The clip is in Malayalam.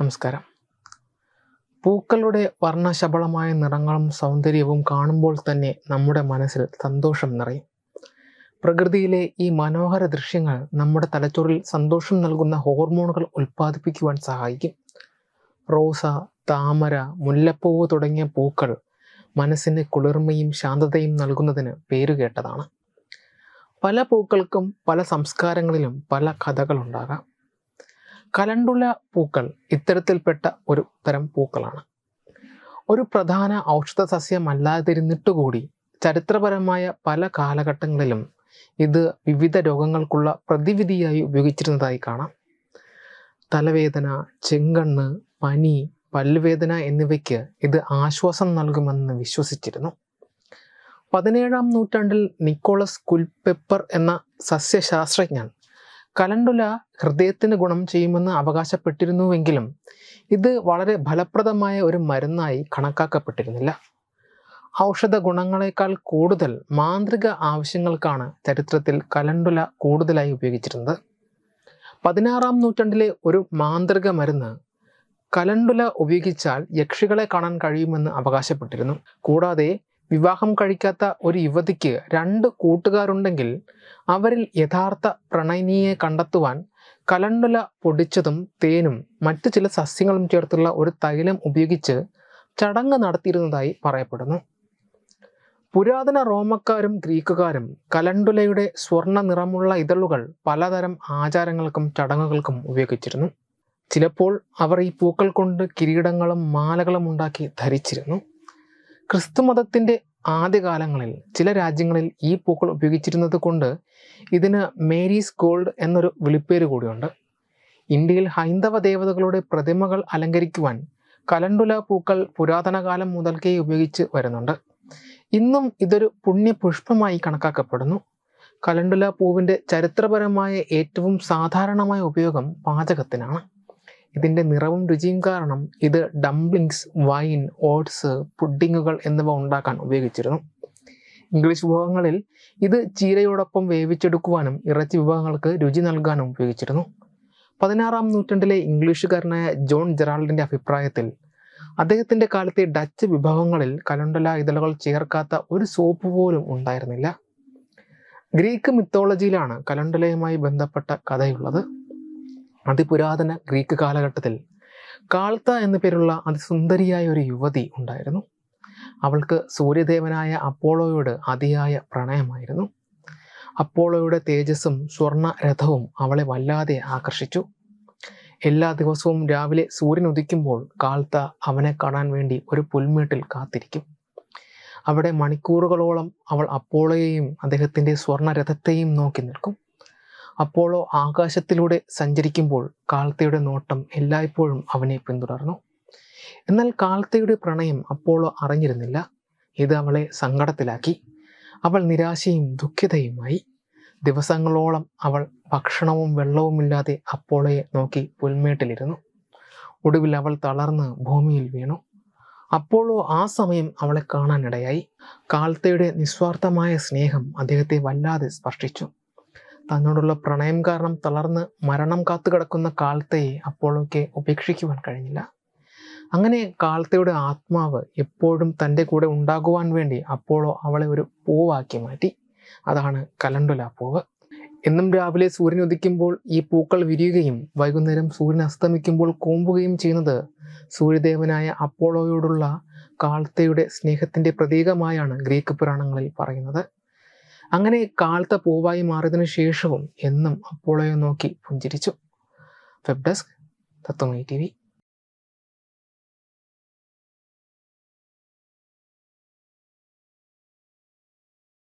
നമസ്കാരം. പൂക്കളുടെ വർണശബളമായ നിറങ്ങളും സൗന്ദര്യവും കാണുമ്പോൾ തന്നെ നമ്മുടെ മനസ്സിൽ സന്തോഷം നിറയും. പ്രകൃതിയിലെ ഈ മനോഹര ദൃശ്യങ്ങൾ നമ്മുടെ തലച്ചോറിൽ സന്തോഷം നൽകുന്ന ഹോർമോണുകൾ ഉൽപ്പാദിപ്പിക്കുവാൻ സഹായിക്കും. റോസ താമര മുല്ലപ്പൂവ് തുടങ്ങിയ പൂക്കൾ മനസ്സിന് കുളിർമയും ശാന്തതയും നൽകുന്നതിന് പേരുകേട്ടതാണ് പല പൂക്കൾക്കും പല സംസ്കാരങ്ങളിലും പല കഥകളുണ്ടാകാം. കലണ്ടുള്ള പൂക്കൾ ഇത്തരത്തിൽപ്പെട്ട ഒരു തരം പൂക്കളാണ്. ഒരു പ്രധാന ഔഷധ സസ്യമല്ലാതിരുന്നിട്ടുകൂടി ചരിത്രപരമായ പല കാലഘട്ടങ്ങളിലും ഇത് വിവിധ രോഗങ്ങൾക്കുള്ള പ്രതിവിധിയായി ഉപയോഗിച്ചിരുന്നതായി കാണാം. തലവേദന ചെങ്കണ്ണ് പനി പല്ലുവേദന എന്നിവയ്ക്ക് ഇത് ആശ്വാസം നൽകുമെന്ന് വിശ്വസിച്ചിരുന്നു. പതിനേഴാം നൂറ്റാണ്ടിൽ നിക്കോളസ് കുൽപെപ്പർ എന്ന സസ്യശാസ്ത്രജ്ഞൻ കലണ്ടുല ഹൃദയത്തിന് ഗുണം ചെയ്യുമെന്ന് അവകാശപ്പെട്ടിരുന്നുവെങ്കിലും ഇത് വളരെ ഫലപ്രദമായ ഒരു മരുന്നായി കണക്കാക്കപ്പെട്ടിരുന്നില്ല. ഔഷധ ഗുണങ്ങളെക്കാൾ കൂടുതൽ മാന്ത്രിക ആവശ്യങ്ങൾക്കാണ് ചരിത്രത്തിൽ കലണ്ടുല കൂടുതലായി ഉപയോഗിച്ചിരുന്നത്. പതിനാറാം നൂറ്റാണ്ടിലെ ഒരു മാന്ത്രിക മരുന്ന് കലണ്ടുല ഉപയോഗിച്ചാൽ യക്ഷികളെ കാണാൻ കഴിയുമെന്ന് അവകാശപ്പെട്ടിരുന്നു. കൂടാതെ വിവാഹം കഴിക്കാത്ത ഒരു യുവതിക്ക് രണ്ട് കൂട്ടുകാരുണ്ടെങ്കിൽ അവരിൽ യഥാർത്ഥ പ്രണയിനിയെ കണ്ടെത്തുവാൻ കലണ്ടുല പൊടിച്ചതും തേനും മറ്റു ചില സസ്യങ്ങളും ചേർത്തുള്ള ഒരു തൈലം ഉപയോഗിച്ച് ചടങ്ങ് നടത്തിയിരുന്നതായി പറയപ്പെടുന്നു. പുരാതന റോമക്കാരും ഗ്രീക്കുകാരും കലണ്ടുലയുടെ സ്വർണ നിറമുള്ള ഇതളുകൾ പലതരം ആചാരങ്ങൾക്കും ചടങ്ങുകൾക്കും ഉപയോഗിച്ചിരുന്നു. ചിലപ്പോൾ അവർ ഈ പൂക്കൾ കൊണ്ട് കിരീടങ്ങളും മാലകളും ഉണ്ടാക്കി ധരിച്ചിരുന്നു. ക്രിസ്തുമതത്തിന്റെ ആദ്യകാലങ്ങളിൽ ചില രാജ്യങ്ങളിൽ ഈ പൂക്കൾ ഉപയോഗിച്ചിരുന്നത് കൊണ്ട് ഇതിന് മേരീസ് ഗോൾഡ് എന്നൊരു വിളിപ്പേര് കൂടിയുണ്ട്. ഇന്ത്യയിൽ ഹൈന്ദവ ദേവതകളുടെ പ്രതിമകൾ അലങ്കരിക്കുവാൻ കലണ്ടുല പൂക്കൾ പുരാതന കാലം മുതൽക്കേ ഉപയോഗിച്ച് വരുന്നുണ്ട്. ഇന്നും ഇതൊരു പുണ്യപുഷ്പമായി കണക്കാക്കപ്പെടുന്നു. കലണ്ടുല പൂവിന്റെ ചരിത്രപരമായ ഏറ്റവും സാധാരണമായ ഉപയോഗം പാചകത്തിനാണ്. ഇതിന്റെ നിറവും രുചിയും കാരണം ഇത് ഡംപ്ലിങ്സ് വൈൻ ഓട്സ് പുഡിങ്ങുകൾ എന്നിവ ഉണ്ടാക്കാൻ ഉപയോഗിച്ചിരുന്നു. ഇംഗ്ലീഷ് വിഭവങ്ങളിൽ ഇത് ചീരയോടൊപ്പം വേവിച്ചെടുക്കുവാനും ഇറച്ചി വിഭവങ്ങൾക്ക് രുചി നൽകാനും ഉപയോഗിച്ചിരുന്നു. പതിനാറാം നൂറ്റാണ്ടിലെ ഇംഗ്ലീഷുകാരനായ ജോൺ ജെറാൾഡിന്റെ അഭിപ്രായത്തിൽ അദ്ദേഹത്തിന്റെ കാലത്തെ ഡച്ച് വിഭവങ്ങളിൽ കലണ്ടല ഇതളുകൾ ചേർക്കാത്ത ഒരു സോപ്പ് പോലും ഉണ്ടായിരുന്നില്ല. ഗ്രീക്ക് മിത്തോളജിയിലാണ് കലണ്ടലയുമായി ബന്ധപ്പെട്ട കഥയുള്ളത്. അതിപുരാതന ഗ്രീക്ക് കാലഘട്ടത്തിൽ കാൾത്ത എന്നു പേരുള്ള അതിസുന്ദരിയായ ഒരു യുവതി ഉണ്ടായിരുന്നു. അവൾക്ക് സൂര്യദേവനായ അപ്പോളോയോട് അതിയായ പ്രണയമായിരുന്നു. അപ്പോളോയുടെ തേജസ്സും സ്വർണ രഥവും അവളെ വല്ലാതെ ആകർഷിച്ചു. എല്ലാ ദിവസവും രാവിലെ സൂര്യൻ ഉദിക്കുമ്പോൾ കാൾത്ത അവനെ കാണാൻ വേണ്ടി ഒരു പുൽമേട്ടിൽ കാത്തിരിക്കും. അവിടെ മണിക്കൂറുകളോളം അവൾ അപ്പോളയെയും അദ്ദേഹത്തിന്റെ സ്വർണരഥത്തെയും നോക്കി നിൽക്കും. അപ്പോളോ ആകാശത്തിലൂടെ സഞ്ചരിക്കുമ്പോൾ കാൾത്തയുടെ നോട്ടം എല്ലായ്പ്പോഴും അവനെ പിന്തുടർന്നു. എന്നാൽ കാൾത്തയുടെ പ്രണയം അപ്പോളോ അറിഞ്ഞിരുന്നില്ല. ഇത് അവളെ സങ്കടത്തിലാക്കി. അവൾ നിരാശയും ദുഃഖിതയുമായി. ദിവസങ്ങളോളം അവൾ ഭക്ഷണവും വെള്ളവുമില്ലാതെ അപ്പോളയെ നോക്കി പുൽമേട്ടിലിരുന്നു. ഒടുവിൽ അവൾ തളർന്ന് ഭൂമിയിൽ വീണു. അപ്പോളോ ആ സമയം അവളെ കാണാനിടയായി. കാൾത്തയുടെ നിസ്വാർത്ഥമായ സ്നേഹം അദ്ദേഹത്തെ വല്ലാതെ സ്പർശിച്ചു. തന്നോടുള്ള പ്രണയം കാരണം തളർന്ന് മരണം കാത്തു കാത്തുകിടക്കുന്ന കാലത്തെയെ അപ്പോളോയ്ക്ക് ഉപേക്ഷിക്കുവാൻ കഴിഞ്ഞില്ല. അങ്ങനെ കാലത്തയുടെ ആത്മാവ് എപ്പോഴും തന്റെ കൂടെ ഉണ്ടാകുവാൻ വേണ്ടി അപ്പോളോ അവളെ ഒരു പൂവാക്കി മാറ്റി. അതാണ് കലണ്ടുല പൂവ്. എന്നും രാവിലെ സൂര്യൻ ഉദിക്കുമ്പോൾ ഈ പൂക്കൾ വിരിയുകയും വൈകുന്നേരം സൂര്യൻ അസ്തമിക്കുമ്പോൾ കൂമ്പുകയും ചെയ്യുന്നത് സൂര്യദേവനായ അപ്പോളോയോടുള്ള കാൾത്തയുടെ സ്നേഹത്തിന്റെ പ്രതീകമായാണ് ഗ്രീക്ക് പുരാണങ്ങളിൽ പറയുന്നത്. അങ്ങനെ കാലത്തെ പൂവായി മാറിയതിനു ശേഷവും എന്നും അപ്പോളോയെ നോക്കി പുഞ്ചിരിച്ചു. Web desk Tatwamayi T V.